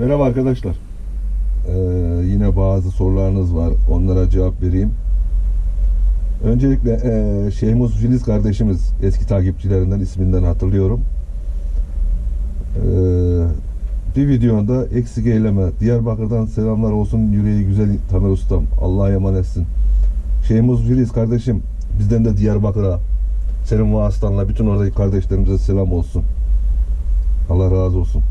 Merhaba arkadaşlar. Ee, yine bazı sorularınız var. Onlara cevap vereyim. Öncelikle e, Şeyhmuz Filiz kardeşimiz eski takipçilerinden isminden hatırlıyorum. Ee, bir videonda eksik eyleme. Diyarbakır'dan selamlar olsun yüreği güzel Tamer Ustam. Allah'a emanetsin. Şeyhmuz Filiz kardeşim bizden de Diyarbakır'a senin vasıtanla bütün oradaki kardeşlerimize selam olsun. Allah razı olsun.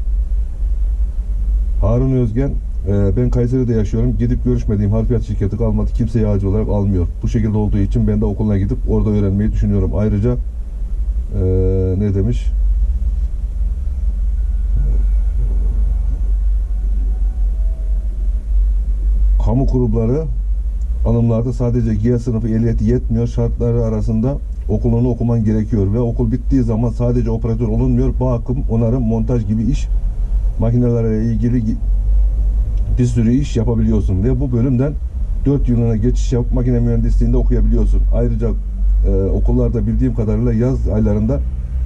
Harun Özgen, e, ben Kayseri'de yaşıyorum. Gidip görüşmediğim harfiyat şirketi kalmadı. Kimseyi acı olarak almıyor. Bu şekilde olduğu için ben de okuluna gidip orada öğrenmeyi düşünüyorum. Ayrıca e, ne demiş? Kamu kurumları alımlarda sadece G sınıfı ehliyeti yetmiyor. Şartları arasında okulunu okuman gerekiyor ve okul bittiği zaman sadece operatör olunmuyor. Bakım, onarım, montaj gibi iş makinelerle ilgili bir sürü iş yapabiliyorsun ve bu bölümden 4 yılına geçiş yapıp makine mühendisliğinde okuyabiliyorsun. Ayrıca e, okullarda bildiğim kadarıyla yaz aylarında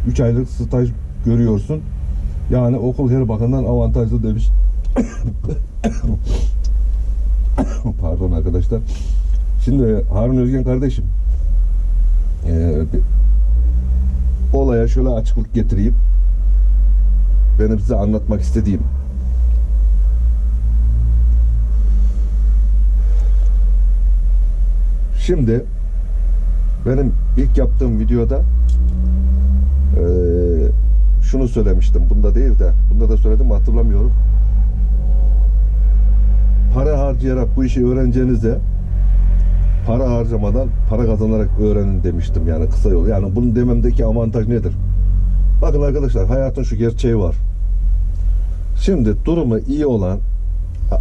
3 aylık staj görüyorsun. Yani okul her bakımdan avantajlı demiş. Pardon arkadaşlar. Şimdi Harun Özgen kardeşim e, olaya şöyle açıklık getireyim. Benim size anlatmak istediğim Şimdi benim ilk yaptığım videoda eee, şunu söylemiştim. Bunda değil de bunda da söyledim hatırlamıyorum. Para harcayarak bu işi öğreneceğinize para harcamadan para kazanarak öğrenin demiştim yani kısa yol. Yani bunun dememdeki avantaj nedir? Bakın arkadaşlar hayatın şu gerçeği var. Şimdi durumu iyi olan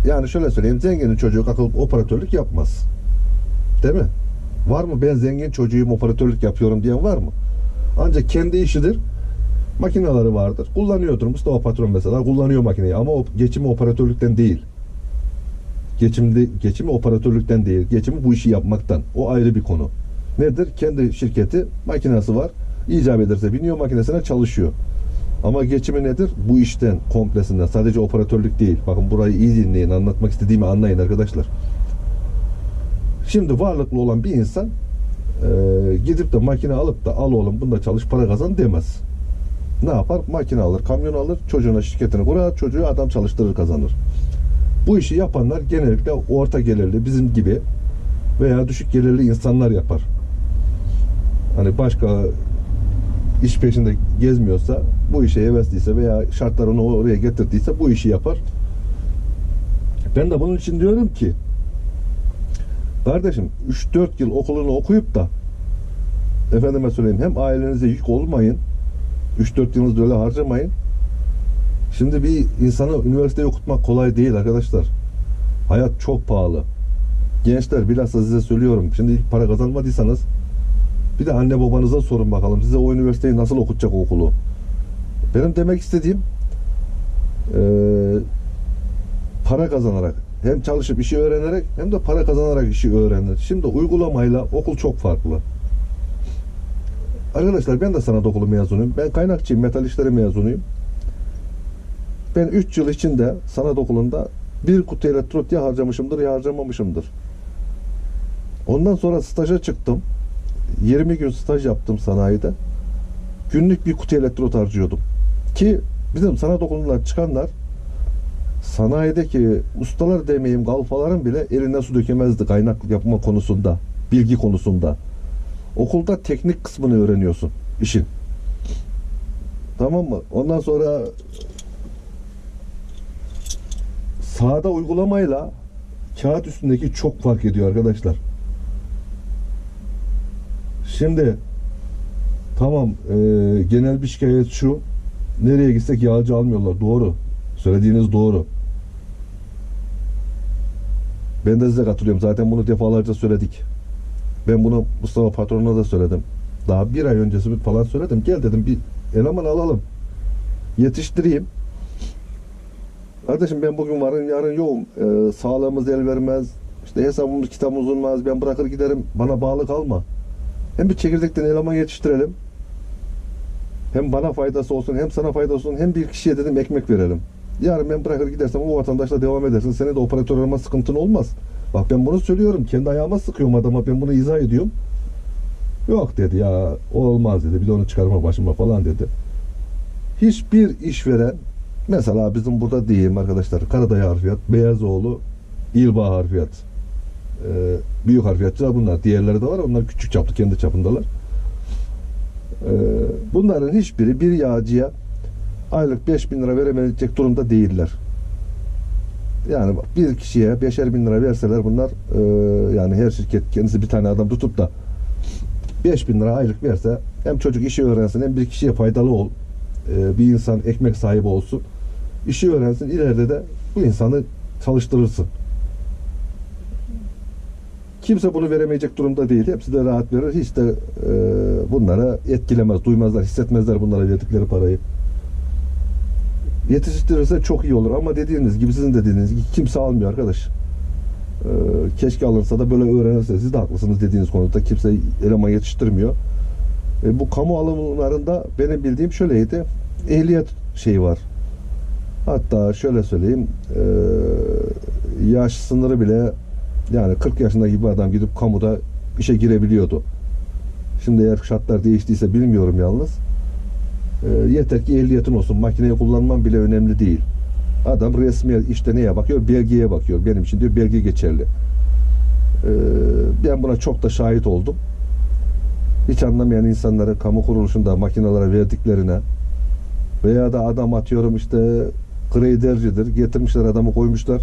yani şöyle söyleyeyim zenginin çocuğu kalkıp operatörlük yapmaz. Değil mi? Var mı ben zengin çocuğum operatörlük yapıyorum diyen var mı? Ancak kendi işidir. Makineleri vardır. Kullanıyordur. Mustafa patron mesela kullanıyor makineyi ama o geçimi operatörlükten değil. Geçimde geçimi operatörlükten değil. Geçimi bu işi yapmaktan. O ayrı bir konu. Nedir? Kendi şirketi makinesi var. İcap ederse biniyor makinesine çalışıyor. Ama geçimi nedir? Bu işten komplesinden. Sadece operatörlük değil. Bakın burayı iyi dinleyin. Anlatmak istediğimi anlayın arkadaşlar. Şimdi varlıklı olan bir insan e, gidip de makine alıp da al oğlum bunda çalış para kazan demez. Ne yapar? Makine alır, kamyon alır, çocuğuna şirketini kurar, çocuğu adam çalıştırır kazanır. Bu işi yapanlar genellikle orta gelirli bizim gibi veya düşük gelirli insanlar yapar. Hani başka iş peşinde gezmiyorsa, bu işe hevesliyse veya şartlar onu oraya getirdiyse bu işi yapar. Ben de bunun için diyorum ki Kardeşim 3-4 yıl okulunu okuyup da efendime söyleyeyim hem ailenize yük olmayın 3-4 yılınızı öyle harcamayın. Şimdi bir insanı üniversiteye okutmak kolay değil arkadaşlar. Hayat çok pahalı. Gençler bilhassa size söylüyorum. Şimdi para kazanmadıysanız bir de anne babanıza sorun bakalım. Size o üniversiteyi nasıl okutacak okulu. Benim demek istediğim eee para kazanarak hem çalışıp işi öğrenerek hem de para kazanarak işi öğrenir. Şimdi uygulamayla okul çok farklı. Arkadaşlar ben de sanat okulu mezunuyum. Ben kaynakçıyım, metal işleri mezunuyum. Ben 3 yıl içinde sanat okulunda bir kutu elektrot ya harcamışımdır ya harcamamışımdır. Ondan sonra staja çıktım. 20 gün staj yaptım sanayide. Günlük bir kutu elektrot harcıyordum. Ki bizim sanat okulundan çıkanlar sanayideki ustalar demeyeyim galfaların bile elinden su dökemezdi kaynak yapma konusunda, bilgi konusunda. Okulda teknik kısmını öğreniyorsun işin. Tamam mı? Ondan sonra sahada uygulamayla kağıt üstündeki çok fark ediyor arkadaşlar. Şimdi tamam e, genel bir şikayet şu. Nereye gitsek yağcı almıyorlar. Doğru. Söylediğiniz doğru. Ben de size katılıyorum. Zaten bunu defalarca söyledik. Ben bunu Mustafa patronuna da söyledim. Daha bir ay öncesi falan söyledim. Gel dedim bir eleman alalım. Yetiştireyim. Kardeşim ben bugün varım yarın yoğum Ee, sağlığımız el vermez. İşte hesabımız kitabımız olmaz. Ben bırakır giderim. Bana bağlı kalma hem bir çekirdekten eleman yetiştirelim hem bana faydası olsun hem sana faydası olsun hem bir kişiye dedim ekmek verelim. Yarın ben bırakır gidersem o vatandaşla devam edersin. Senin de operatör arama sıkıntın olmaz. Bak ben bunu söylüyorum. Kendi ayağıma sıkıyorum adama. Ben bunu izah ediyorum. Yok dedi ya olmaz dedi. Bir de onu çıkarma başıma falan dedi. Hiçbir işveren mesela bizim burada diyeyim arkadaşlar Karadağ harfiyat, Beyazoğlu, İlbağ harfiyat. Ee, büyük harfiyatçılar bunlar. Diğerleri de var. Onlar küçük çaplı kendi çapındalar. Ee, bunların hiçbiri bir yağcıya aylık 5000 lira veremeyecek durumda değiller. Yani bir kişiye beşer bin lira verseler bunlar e, yani her şirket kendisi bir tane adam tutup da 5000 lira aylık verse hem çocuk işi öğrensin hem bir kişiye faydalı ol. e, bir insan ekmek sahibi olsun. İşi öğrensin ileride de bu insanı çalıştırırsın. Kimse bunu veremeyecek durumda değil. Hepsi de rahat verir. Hiç de e, bunlara etkilemez, duymazlar, hissetmezler bunlara verdikleri parayı. Yetiştirirse çok iyi olur ama dediğiniz gibi sizin dediğiniz gibi kimse almıyor arkadaş. Ee, keşke alınsa da böyle öğrenirse siz de haklısınız dediğiniz konuda kimse eleman yetiştirmiyor. E, bu kamu alımlarında benim bildiğim şöyleydi. Ehliyet şeyi var. Hatta şöyle söyleyeyim e, yaş sınırı bile yani 40 yaşındaki bir adam gidip kamuda işe girebiliyordu. Şimdi eğer şartlar değiştiyse bilmiyorum yalnız. E, yeter ki ehliyetin olsun. Makineyi kullanman bile önemli değil. Adam resmi işte neye bakıyor? Belgeye bakıyor. Benim için diyor belge geçerli. E, ben buna çok da şahit oldum. Hiç anlamayan insanları kamu kuruluşunda makinalara verdiklerine veya da adam atıyorum işte gradercidir. Getirmişler adamı koymuşlar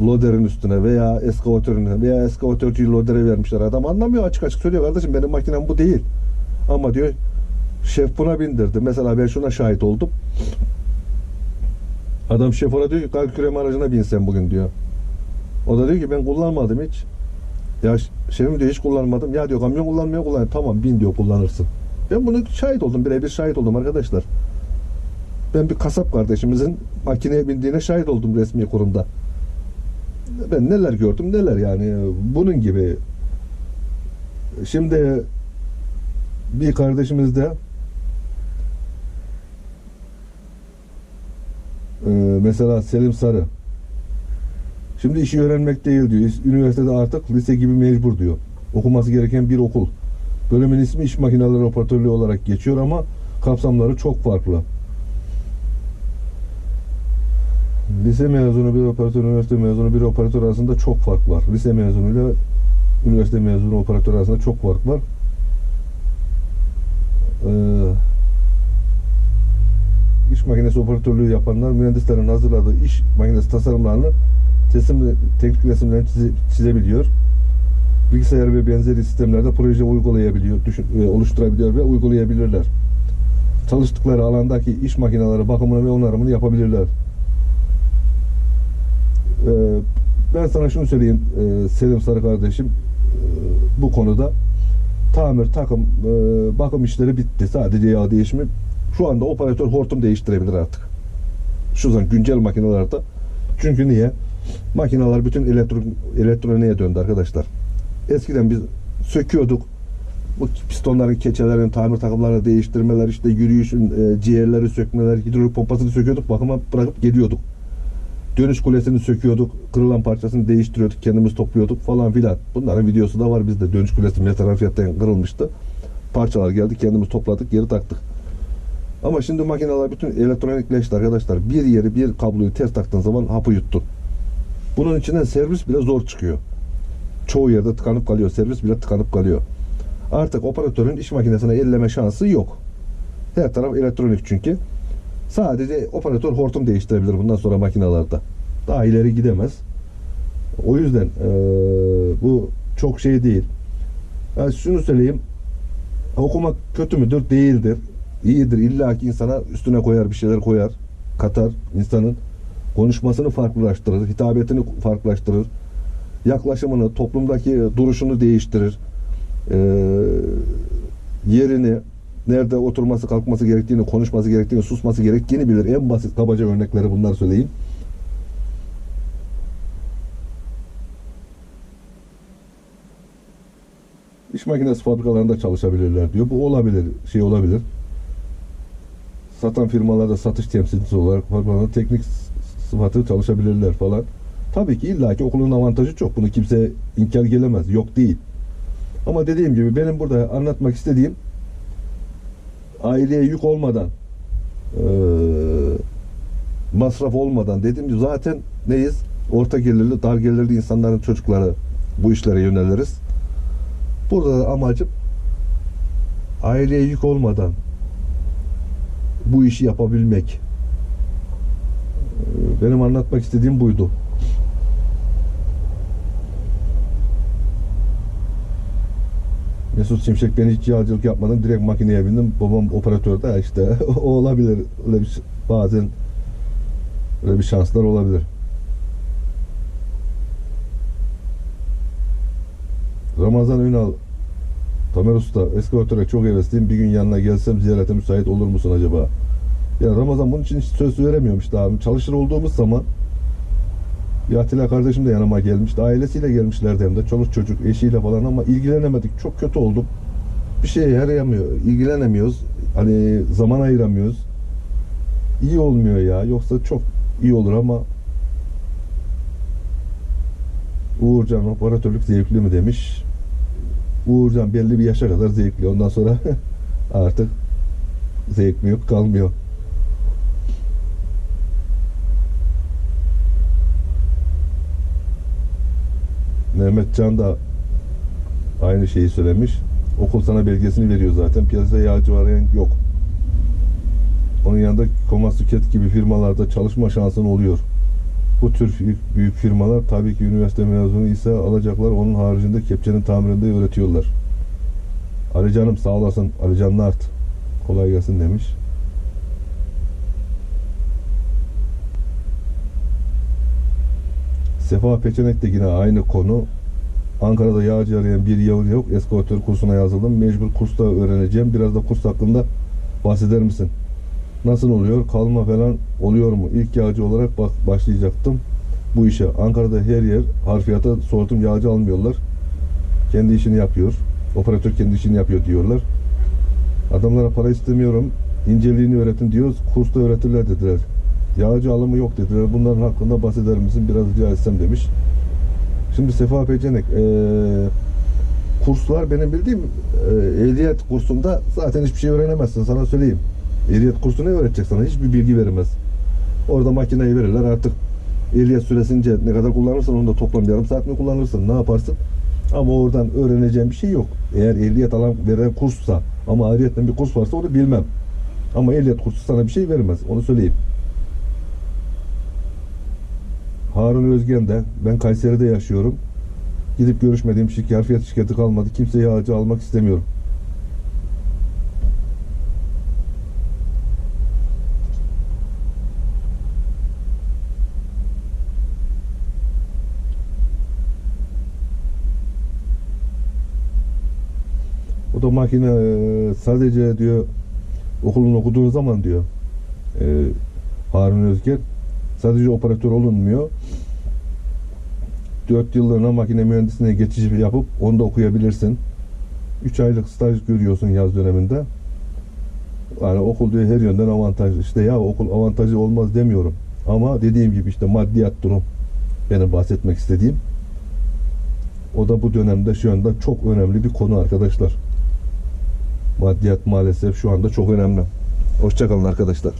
loderin üstüne veya eskavatörüne veya eskavatörcüyü lodere vermişler. Adam anlamıyor açık açık söylüyor kardeşim benim makinem bu değil. Ama diyor şef buna bindirdi. Mesela ben şuna şahit oldum. Adam şef ona diyor ki kalk küreme aracına bin sen bugün diyor. O da diyor ki ben kullanmadım hiç. Ya şefim diyor hiç kullanmadım. Ya diyor kamyon kullanmıyor kullan. Tamam bin diyor kullanırsın. Ben bunu şahit oldum. Birebir şahit oldum arkadaşlar. Ben bir kasap kardeşimizin makineye bindiğine şahit oldum resmi kurumda. Ben neler gördüm neler yani bunun gibi. Şimdi bir kardeşimiz de e, mesela Selim Sarı şimdi işi öğrenmek değil diyor. Üniversitede artık lise gibi mecbur diyor. Okuması gereken bir okul. Bölümün ismi iş makineleri operatörlüğü olarak geçiyor ama kapsamları çok farklı. Lise mezunu bir operatör, üniversite mezunu bir operatör arasında çok fark var. Lise mezunuyla üniversite mezunu operatör arasında çok fark var. Ee, iş makinesi operatörlüğü yapanlar mühendislerin hazırladığı iş makinesi tasarımlarını teslim, teknik resimlerini çize- çizebiliyor. Bilgisayar ve benzeri sistemlerde proje uygulayabiliyor, düşün, e, oluşturabiliyor ve uygulayabilirler. Çalıştıkları alandaki iş makineleri bakımını ve onarımını yapabilirler. Ee, ben sana şunu söyleyeyim e, Selim Sarı kardeşim. E, bu konuda tamir takım e, bakım işleri bitti. Sadece yağ değişimi. Şu anda operatör hortum değiştirebilir artık. Şu zaman güncel makinelerde çünkü niye? Makineler bütün elektron elektroniğe döndü arkadaşlar. Eskiden biz söküyorduk. Bu pistonların keçelerini tamir takımlarını değiştirmeler işte yürüyüşün e, ciğerleri sökmeler hidrolik pompasını söküyorduk. Bakıma bırakıp geliyorduk Dönüş kulesini söküyorduk, kırılan parçasını değiştiriyorduk, kendimiz topluyorduk falan filan. Bunların videosu da var bizde. Dönüş kulesi metal fiyattan kırılmıştı. Parçalar geldi, kendimiz topladık, geri taktık. Ama şimdi makineler bütün elektronikleşti arkadaşlar. Bir yeri bir kabloyu ters taktığın zaman hapı yuttun. Bunun içinden servis bile zor çıkıyor. Çoğu yerde tıkanıp kalıyor. Servis bile tıkanıp kalıyor. Artık operatörün iş makinesine elleme şansı yok. Her taraf elektronik çünkü. Sadece operatör hortum değiştirebilir bundan sonra makinalarda. Daha ileri gidemez. O yüzden eee, bu çok şey değil. Ben şunu söyleyeyim. Okumak kötü müdür? Değildir. İyidir. İlla ki insana üstüne koyar, bir şeyler koyar, katar insanın konuşmasını farklılaştırır, hitabetini farklılaştırır, yaklaşımını, toplumdaki duruşunu değiştirir. Eee, yerini, nerede oturması, kalkması gerektiğini, konuşması gerektiğini, susması gerektiğini bilir. En basit kabaca örnekleri bunlar söyleyeyim. İş makinesi fabrikalarında çalışabilirler diyor. Bu olabilir, şey olabilir. satan firmalarda satış temsilcisi olarak falan teknik sıfatı çalışabilirler falan. Tabii ki illaki okulun avantajı çok. Bunu kimse inkar gelemez. Yok değil. Ama dediğim gibi benim burada anlatmak istediğim aileye yük olmadan eee, masraf olmadan dediğim gibi zaten neyiz? Orta gelirli, dar gelirli insanların çocukları bu işlere yöneliriz. Burada da amacım aileye yük olmadan bu işi yapabilmek. Ee, Benim anlatmak istediğim buydu. Mesut Şimşek ben hiç yağcılık yapmadan direkt makineye bindim. Babam operatör de işte o olabilir. Öyle bir, bazen öyle bir şanslar olabilir. Ramazan Ünal Tamer Usta eskavatöre çok hevesliyim. Bir gün yanına gelsem ziyarete müsait olur musun acaba? Ya Ramazan bunun için hiç söz veremiyormuş daha. Çalışır olduğumuz zaman bir Atilla kardeşim de yanıma gelmişti. Ailesiyle gelmişlerdi hem de. Çoluk çocuk, eşiyle falan ama ilgilenemedik. Çok kötü oldum. Bir şeye yarayamıyor. ilgilenemiyoruz. Hani zaman ayıramıyoruz. İyi olmuyor ya. Yoksa çok iyi olur ama Uğurcan operatörlük zevkli mi demiş. Uğurcan belli bir yaşa kadar zevkli. Ondan sonra artık zevk mi yok kalmıyor. Mehmet Can da aynı şeyi söylemiş. Okul sana belgesini veriyor zaten. Piyasada yağcı arayan yok. Onun yanında Komasuket gibi firmalarda çalışma şansın oluyor. Bu tür büyük, firmalar tabii ki üniversite mezunu ise alacaklar. Onun haricinde kepçenin tamirinde öğretiyorlar. Ali canım sağ olasın. Ali Can Nart. Kolay gelsin demiş. Sefa Peçenek de yine aynı konu. Ankara'da yağcı arayan bir yavru yok. Eskavatör kursuna yazıldım. Mecbur kursta öğreneceğim. Biraz da kurs hakkında bahseder misin? Nasıl oluyor? Kalma falan oluyor mu? İlk yağcı olarak bak başlayacaktım bu işe. Ankara'da her yer harfiyata sordum yağcı almıyorlar. Kendi işini yapıyor. Operatör kendi işini yapıyor diyorlar. Adamlara para istemiyorum. İnceliğini öğretin diyoruz. Kursta öğretirler dediler. Yağcı alımı yok dediler. Bunların hakkında bahseder misin? Biraz rica etsem demiş. Şimdi Sefa Pecenek eee, kurslar benim bildiğim eee, ehliyet kursunda zaten hiçbir şey öğrenemezsin sana söyleyeyim. Ehliyet kursu ne öğretecek sana? Hiçbir bilgi vermez. Orada makineyi verirler artık ehliyet süresince ne kadar kullanırsan onu da toplam yarım saat mi kullanırsın ne yaparsın? Ama oradan öğreneceğin bir şey yok. Eğer ehliyet alan veren kurssa ama ayrıyetten bir kurs varsa onu bilmem. Ama ehliyet kursu sana bir şey vermez. Onu söyleyeyim. Harun Özgen de ben Kayseri'de yaşıyorum. Gidip görüşmediğim şirket, harfiyat şirketi kalmadı. Kimseye yağcı almak istemiyorum. O da makine e, sadece diyor okulun okuduğu zaman diyor e, Harun Özger sadece operatör olunmuyor. 4 yıllığına makine mühendisliğine geçiş yapıp onu da okuyabilirsin. 3 aylık staj görüyorsun yaz döneminde. Yani okul diyor her yönden avantajlı. İşte ya okul avantajı olmaz demiyorum. Ama dediğim gibi işte maddiyat durum benim bahsetmek istediğim. O da bu dönemde şu anda çok önemli bir konu arkadaşlar. Maddiyat maalesef şu anda çok önemli. Hoşçakalın arkadaşlar.